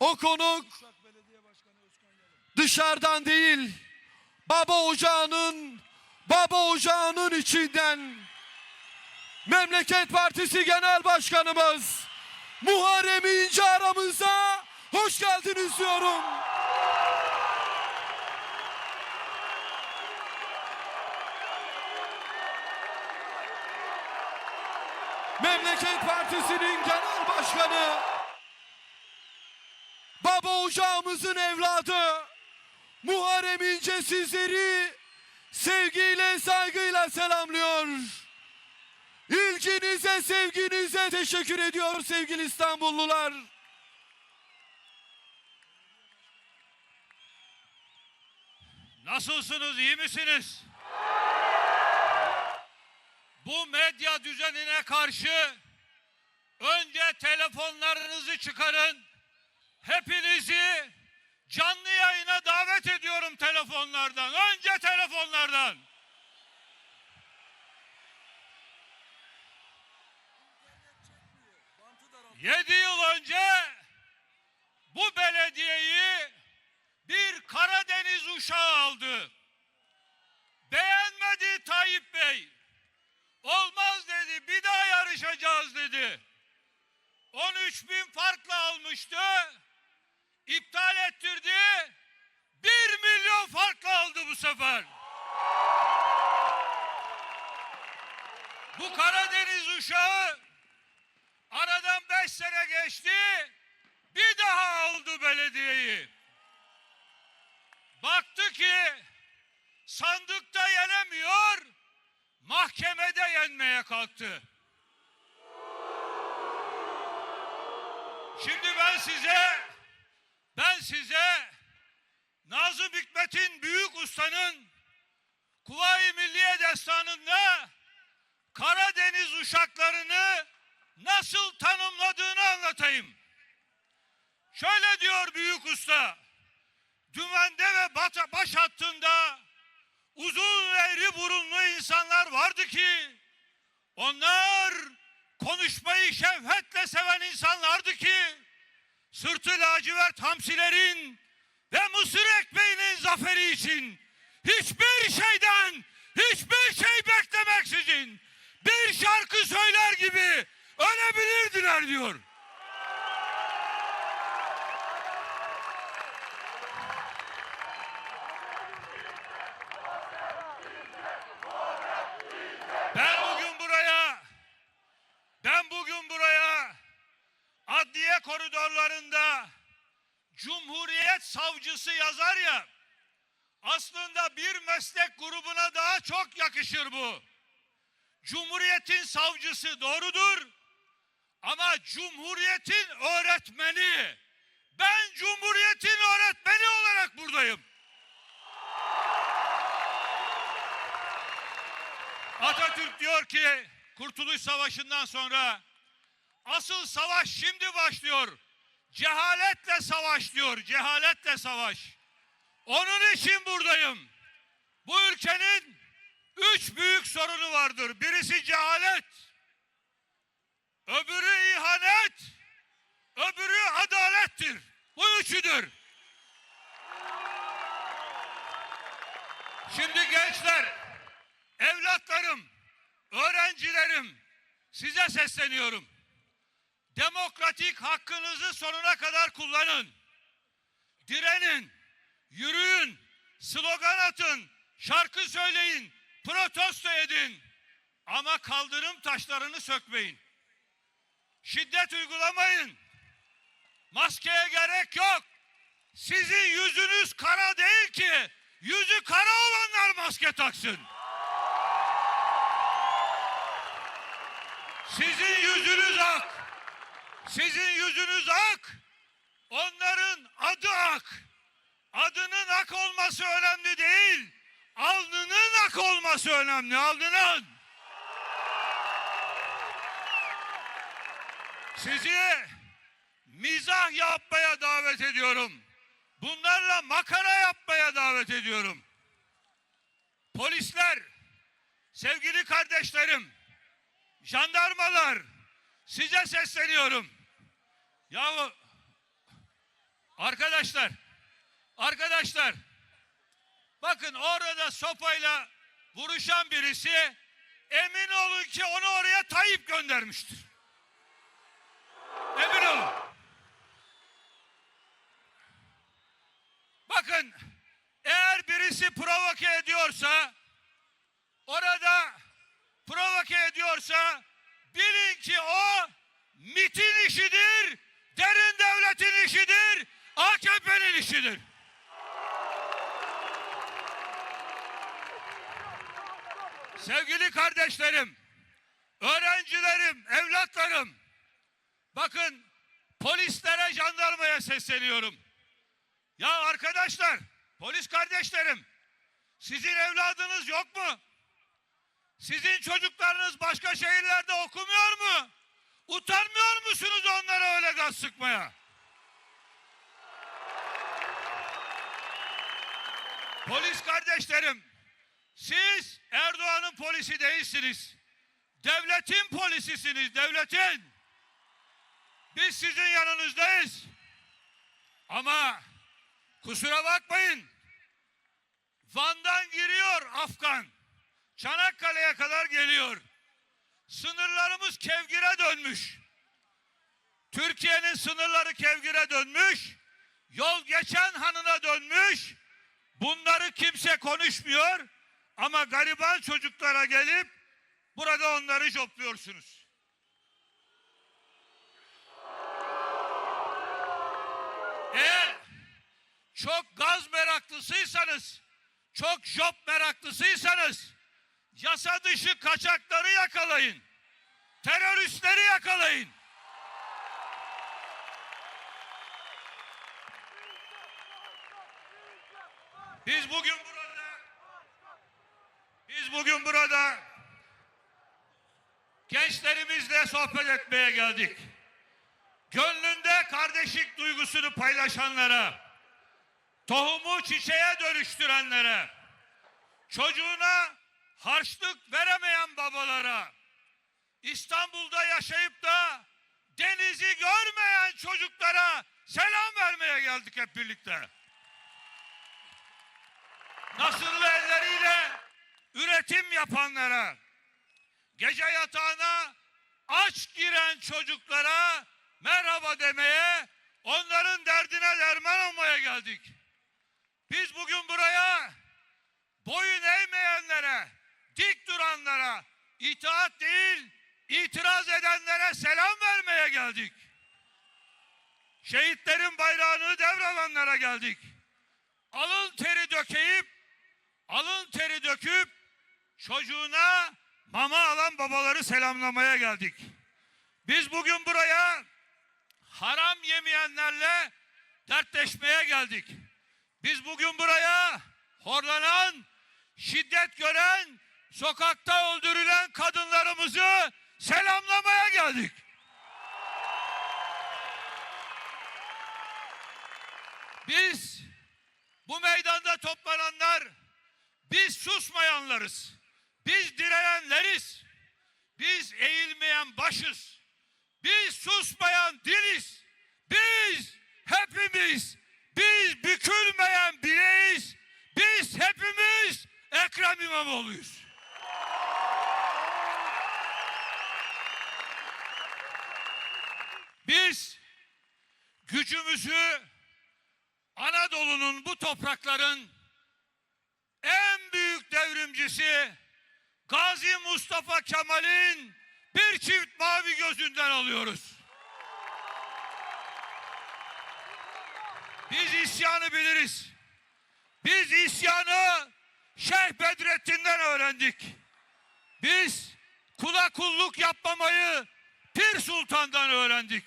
O konuk dışarıdan değil, baba ocağının, baba ocağının içinden Memleket Partisi Genel Başkanımız Muharrem İnce aramıza hoş geldiniz diyorum. Memleket Partisi'nin genel başkanı ocağımızın evladı Muharrem İnce sizleri sevgiyle saygıyla selamlıyor. İlginize sevginize teşekkür ediyor sevgili İstanbullular. Nasılsınız, iyi misiniz? Bu medya düzenine karşı önce telefonlarınızı çıkarın. Hepinizi canlı yayına davet ediyorum telefonlardan. Önce telefonlardan. Yedi yıl önce bu belediyeyi bir Karadeniz uşağı aldı. Beğenmedi Tayyip Bey. Olmaz dedi, bir daha yarışacağız dedi. 13 bin farkla almıştı. İptal ettirdi. 1 milyon farkla aldı bu sefer. Bu Karadeniz uşağı aradan 5 sene geçti. Bir daha aldı belediyeyi. Baktı ki sandıkta yenemiyor, mahkemede yenmeye kalktı. Şimdi ben size, ben size Nazım Hikmet'in Büyük Usta'nın Kuvayi Milliye Destanı'nda Karadeniz uşaklarını nasıl tanımladığını anlatayım. Şöyle diyor Büyük Usta. Dümende ve baş hattında uzun eğri burunlu insanlar vardı ki onlar konuşmayı şefkatle seven insanlardı ki sırtı lacivert hamsilerin ve mısır ekmeğinin zaferi için hiçbir şeyden hiçbir şey beklemeksizin bir şarkı söyler gibi ölebilirdiler diyor. Ben bugün buraya ben bugün buraya adliye koridorlarında Cumhuriyet savcısı yazar ya aslında bir meslek grubuna daha çok yakışır bu. Cumhuriyetin savcısı doğrudur ama Cumhuriyetin öğretmeni ben Cumhuriyetin öğretmeni olarak buradayım. Atatürk diyor ki Kurtuluş Savaşı'ndan sonra asıl savaş şimdi başlıyor. Cehaletle savaş diyor. Cehaletle savaş. Onun için buradayım. Bu ülkenin üç büyük sorunu vardır. Birisi cehalet. Öbürü ihanet. Öbürü adalettir. Bu üçüdür. Şimdi gençler, evlatlarım, öğrencilerim size sesleniyorum. Demokratik hakkınızı sonuna kadar kullanın. Direnin, yürüyün, slogan atın, şarkı söyleyin, protesto edin. Ama kaldırım taşlarını sökmeyin. Şiddet uygulamayın. Maskeye gerek yok. Sizin yüzünüz kara değil ki. Yüzü kara olanlar maske taksın. Sizin yüzünüz ak. Sizin yüzünüz ak. Onların adı ak. Adının ak olması önemli değil. Alnının ak olması önemli. Alnının. Sizi mizah yapmaya davet ediyorum. Bunlarla makara yapmaya davet ediyorum. Polisler, sevgili kardeşlerim, jandarmalar size sesleniyorum. Yahu Arkadaşlar, arkadaşlar, bakın orada sopayla vuruşan birisi emin olun ki onu oraya Tayyip göndermiştir. Emin olun. Bakın eğer birisi provoke ediyorsa orada provoke ediyorsa bilin ki o MIT'in işidir, devletin işidir, AKP'nin işidir. Sevgili kardeşlerim, öğrencilerim, evlatlarım, bakın polislere, jandarmaya sesleniyorum. Ya arkadaşlar, polis kardeşlerim, sizin evladınız yok mu? Sizin çocuklarınız başka şehirlerde okumuyor mu? Utanmıyor musunuz onlara öyle gaz sıkmaya? Polis kardeşlerim, siz Erdoğan'ın polisi değilsiniz. Devletin polisisiniz, devletin. Biz sizin yanınızdayız. Ama kusura bakmayın. Van'dan giriyor Afgan. Çanakkale'ye kadar geliyor. Sınırlarımız kevgire dönmüş. Türkiye'nin sınırları kevgire dönmüş. Yol geçen hanına dönmüş. Bunları kimse konuşmuyor. Ama gariban çocuklara gelip burada onları jopluyorsunuz. Eğer çok gaz meraklısıysanız, çok job meraklısıysanız yasa dışı kaçakları yakalayın. Teröristleri yakalayın. Biz bugün burada biz bugün burada gençlerimizle sohbet etmeye geldik. Gönlünde kardeşlik duygusunu paylaşanlara, tohumu çiçeğe dönüştürenlere, çocuğuna harçlık veremeyen babalara, İstanbul'da yaşayıp da denizi görmeyen çocuklara selam vermeye geldik hep birlikte. Nasırlı elleriyle üretim yapanlara, gece yatağına aç giren çocuklara merhaba demeye, onların derdine derman olmaya geldik. Biz bugün buraya boyun eğmeyenlere, dik duranlara, itaat değil, itiraz edenlere selam vermeye geldik. Şehitlerin bayrağını devralanlara geldik. Alın teri dökeyip, alın teri döküp çocuğuna mama alan babaları selamlamaya geldik. Biz bugün buraya haram yemeyenlerle dertleşmeye geldik. Biz bugün buraya horlanan, şiddet gören, sokakta öldürülen kadınlarımızı selamlamaya geldik. Biz bu meydanda toplananlar biz susmayanlarız. Biz direnenleriz. Biz eğilmeyen başız. Biz susmayan diliz. Biz hepimiz biz bükülmeyen bileğiz. Biz hepimiz Ekrem İmamoğlu'yuz. Biz gücümüzü Anadolu'nun bu toprakların en devrimcisi Gazi Mustafa Kemal'in bir çift mavi gözünden alıyoruz. Biz isyanı biliriz. Biz isyanı Şeyh Bedrettin'den öğrendik. Biz kula kulluk yapmamayı Pir Sultan'dan öğrendik.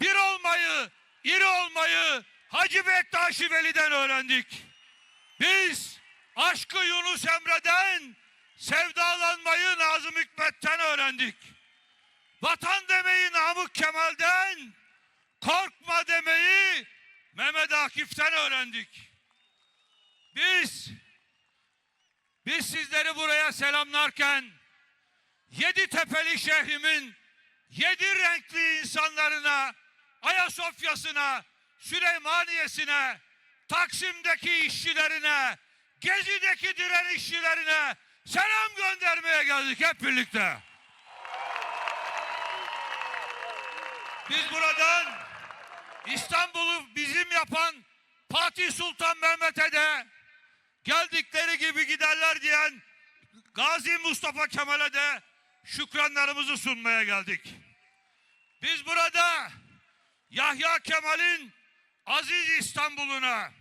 Bir olmayı, iri olmayı Hacı Bektaşi Veli'den öğrendik. Biz aşkı Yunus Emre'den, sevdalanmayı Nazım Hikmet'ten öğrendik. Vatan demeyi Namık Kemal'den, korkma demeyi Mehmet Akif'ten öğrendik. Biz, biz sizleri buraya selamlarken, yedi tepeli şehrimin yedi renkli insanlarına, Ayasofya'sına, Süleymaniye'sine, Taksim'deki işçilerine, Gezi'deki direnişçilerine selam göndermeye geldik hep birlikte. Biz buradan İstanbul'u bizim yapan Fatih Sultan Mehmet'e de geldikleri gibi giderler diyen Gazi Mustafa Kemal'e de şükranlarımızı sunmaya geldik. Biz burada Yahya Kemal'in aziz İstanbul'una,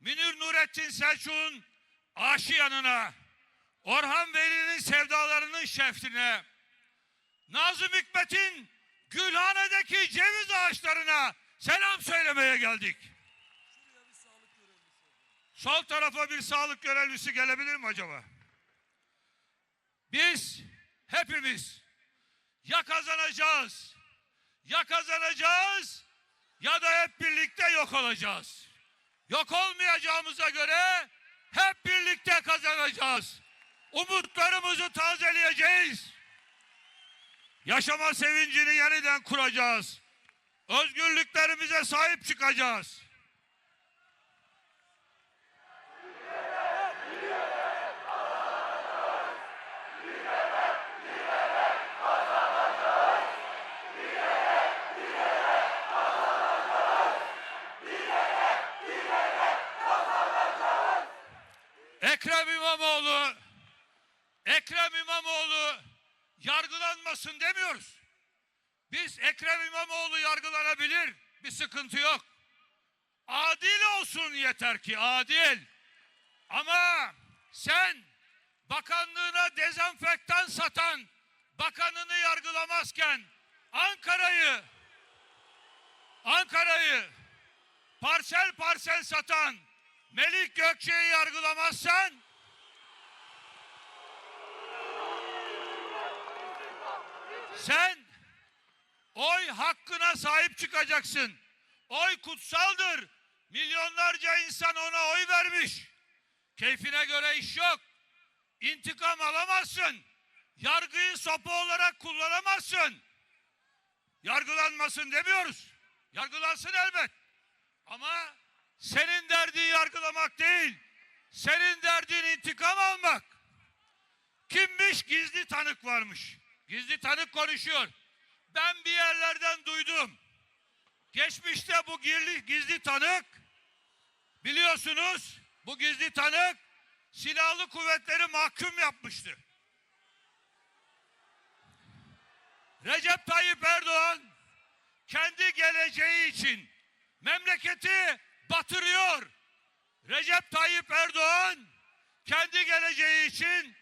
Münir Nurettin Selçuk'un aşiyanına, Orhan Veli'nin sevdalarının şefine, Nazım Hikmet'in Gülhane'deki ceviz ağaçlarına selam söylemeye geldik. Sol tarafa bir sağlık görevlisi gelebilir mi acaba? Biz hepimiz ya kazanacağız, ya kazanacağız ya da hep birlikte yok olacağız. Yok olmayacağımıza göre hep birlikte kazanacağız. Umutlarımızı tazeleyeceğiz. Yaşama sevincini yeniden kuracağız. Özgürlüklerimize sahip çıkacağız. Ekrem İmamoğlu Ekrem İmamoğlu yargılanmasın demiyoruz. Biz Ekrem İmamoğlu yargılanabilir. Bir sıkıntı yok. Adil olsun yeter ki adil. Ama sen bakanlığına dezenfektan satan bakanını yargılamazken Ankara'yı Ankara'yı parsel parsel satan Melik Gökçe'yi yargılamazsan sen oy hakkına sahip çıkacaksın. Oy kutsaldır. Milyonlarca insan ona oy vermiş. Keyfine göre iş yok. İntikam alamazsın. Yargıyı sopa olarak kullanamazsın. Yargılanmasın demiyoruz. Yargılansın elbet. Yargılamak değil. Senin derdin intikam almak. Kimmiş? Gizli tanık varmış. Gizli tanık konuşuyor. Ben bir yerlerden duydum. Geçmişte bu gizli, gizli tanık biliyorsunuz bu gizli tanık silahlı kuvvetleri mahkum yapmıştı. Recep Tayyip Erdoğan kendi geleceği için memleketi batırıyor. Recep Tayyip Erdoğan kendi geleceği için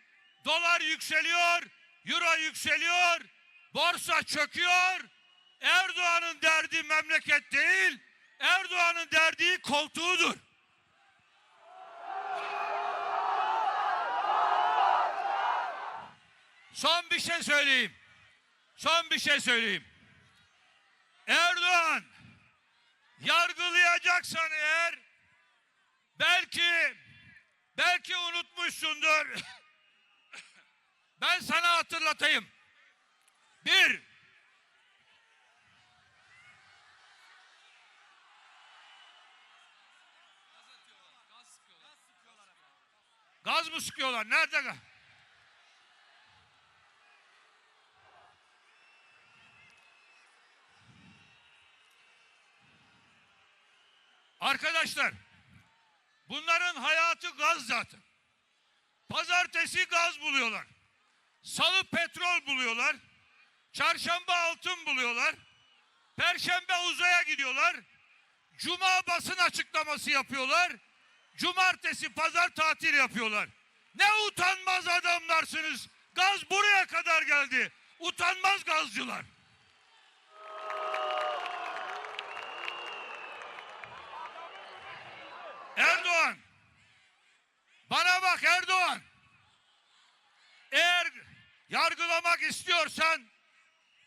dolar yükseliyor, euro yükseliyor, borsa çöküyor. Erdoğan'ın derdi memleket değil, Erdoğan'ın derdi koltuğudur. Son bir şey söyleyeyim. Son bir şey söyleyeyim. Erdoğan yargılayacaksan eğer belki belki unutmuşsundur. Ben sana hatırlatayım. Bir, gaz mı sıkıyorlar? Nerede gaz? Arkadaşlar, bunların hayatı gaz zaten. Pazartesi gaz buluyorlar. Salı petrol buluyorlar. Çarşamba altın buluyorlar. Perşembe uzaya gidiyorlar. Cuma basın açıklaması yapıyorlar. Cumartesi pazar tatil yapıyorlar. Ne utanmaz adamlarsınız. Gaz buraya kadar geldi. Utanmaz gazcılar. Erdoğan. Bana bak Erdoğan. Eğer yargılamak istiyorsan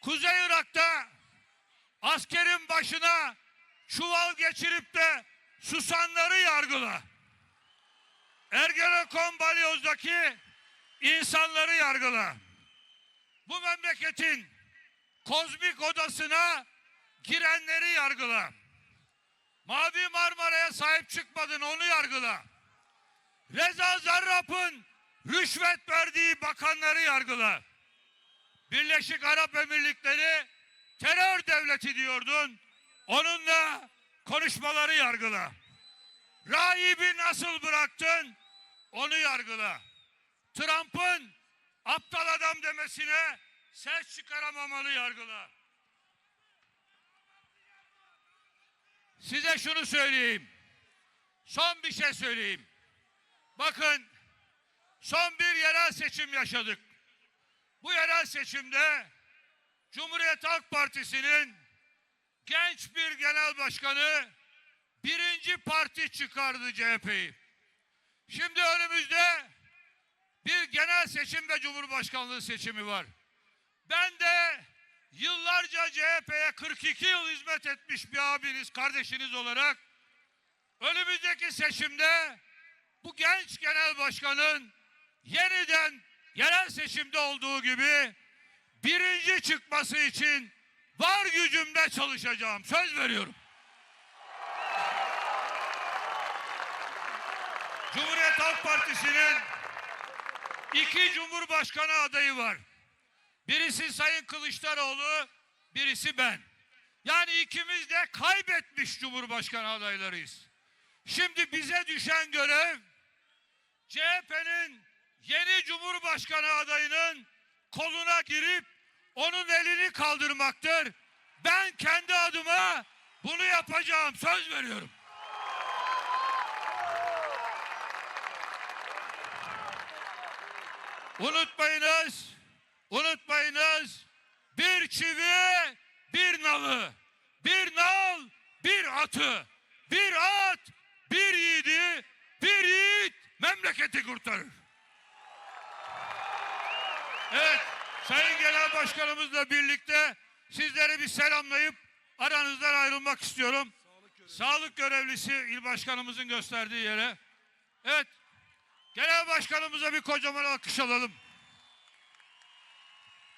Kuzey Irak'ta askerin başına çuval geçirip de susanları yargıla. Ergenekon balyozdaki insanları yargıla. Bu memleketin kozmik odasına girenleri yargıla. Mavi Marmara'ya sahip çıkmadın onu yargıla. Reza Zarrab'ın rüşvet verdiği bakanları yargıla. Birleşik Arap Emirlikleri terör devleti diyordun. Onunla konuşmaları yargıla. Rahibi nasıl bıraktın? Onu yargıla. Trump'ın aptal adam demesine ses çıkaramamalı yargıla. Size şunu söyleyeyim. Son bir şey söyleyeyim. Bakın son bir yerel seçim yaşadık. Bu yerel seçimde Cumhuriyet Halk Partisi'nin genç bir genel başkanı birinci parti çıkardı CHP'yi. Şimdi önümüzde bir genel seçim ve cumhurbaşkanlığı seçimi var. Ben de yıllarca CHP'ye 42 yıl hizmet etmiş bir abiniz, kardeşiniz olarak önümüzdeki seçimde bu genç genel başkanın yeniden yerel seçimde olduğu gibi birinci çıkması için var gücümle çalışacağım. Söz veriyorum. Cumhuriyet Halk Partisi'nin iki cumhurbaşkanı adayı var. Birisi Sayın Kılıçdaroğlu, birisi ben. Yani ikimiz de kaybetmiş cumhurbaşkanı adaylarıyız. Şimdi bize düşen görev CHP'nin yeni cumhurbaşkanı adayının koluna girip onun elini kaldırmaktır. Ben kendi adıma bunu yapacağım. Söz veriyorum. Unutmayınız, unutmayınız. Bir çivi, bir nalı. Bir nal, bir atı. Bir at, bir yiğidi, bir yiğit memleketi kurtarır. Evet, Sayın Genel Başkanımızla birlikte sizleri bir selamlayıp aranızdan ayrılmak istiyorum. Sağlık görevlisi il başkanımızın gösterdiği yere. Evet, Genel Başkanımıza bir kocaman alkış alalım.